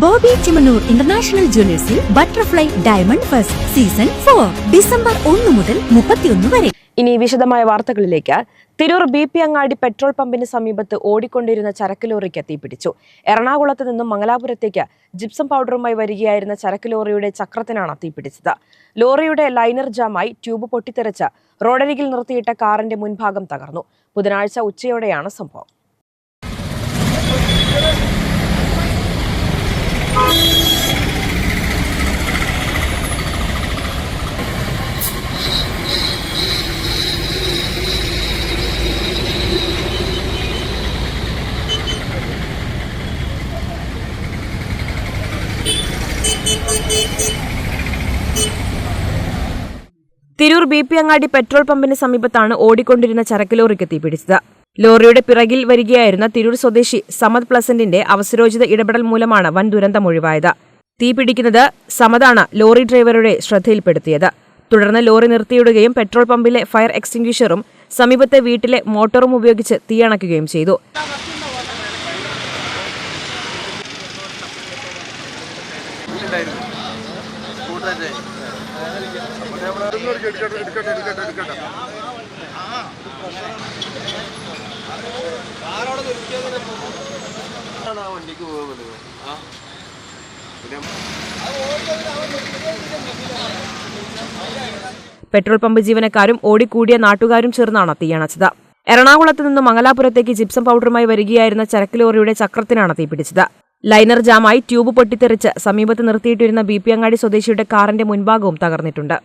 Bobby Chemmanur international ജ്വല്ലേഴ്സിൽ butterfly diamond first season four December ഒന്ന് മുതൽ മുപ്പത്തിയൊന്ന് വരെ. ഇനി വിശദമായ വാർത്തകളിലേക്ക്. Tirur B P Angadi petrol പമ്പിന് സമീപത്ത് ഓടിക്കൊണ്ടിരുന്ന ചരക്ക് ലോറിക്ക് തീപിടിച്ചു. എറണാകുളത്ത് നിന്നും മംഗലാപുരത്തേക്ക് ജിപ്സം പൗഡറുമായി വരികയായിരുന്ന ചരക്ക് ലോറിയുടെ ചക്രത്തിനാണ് തീപിടിച്ചത്. ലോറിയുടെ ലൈനർ ജാമായി ട്യൂബ് പൊട്ടിത്തെറിച്ച് റോഡരികിൽ നിർത്തിയിട്ട കാറിന്റെ മുൻഭാഗം തകർന്നു. ബുധനാഴ്ച ഉച്ചയോടെയാണ് സംഭവം. Tirur B P Angadi petrol പമ്പിന് സമീപത്താണ് ഓടിക്കൊണ്ടിരുന്ന ചരക്ക് ലോറിക്ക് തീപിടിച്ചത്. ലോറിയുടെ പിറകിൽ വരികയായിരുന്ന തിരൂർ സ്വദേശി സമദ് പ്ലസന്റിന്റെ അവസരോചിത ഇടപെടൽ മൂലമാണ് വൻ ദുരന്തം ഒഴിവായത്. തീപിടിക്കുന്നത് സമദാണ് ലോറി ഡ്രൈവറുടെ ശ്രദ്ധയിൽപ്പെടുത്തിയത്. തുടർന്ന് ലോറി നിർത്തിയിടുകയും പെട്രോൾ പമ്പിലെ ഫയർ എക്സ്റ്റിംഗ്വിഷറും സമീപത്തെ വീട്ടിലെ മോട്ടോറും ഉപയോഗിച്ച് തീയണക്കുകയും ചെയ്തു. പെട്രോൾ പമ്പ് ജീവനക്കാരും ഓടിക്കൂടിയ നാട്ടുകാരും ചേർന്നാണ് തീയണച്ചത്. എറണാകുളത്ത് നിന്ന് മംഗലാപുരത്തേക്ക് ജിപ്സം പൗഡറുമായി വരികയായിരുന്ന ചരക്ക് ലോറിയുടെ ചക്രത്തിനാണ് തീപിടിച്ചത്. ലൈനർ ജാമായി ട്യൂബ് പൊട്ടിത്തെറിച്ച് സമീപത്ത് നിർത്തിയിട്ടിരുന്ന ബി പി അങ്ങാടി സ്വദേശിയുടെ കാറിന്റെ മുൻഭാഗവും തകർന്നിട്ടുണ്ട്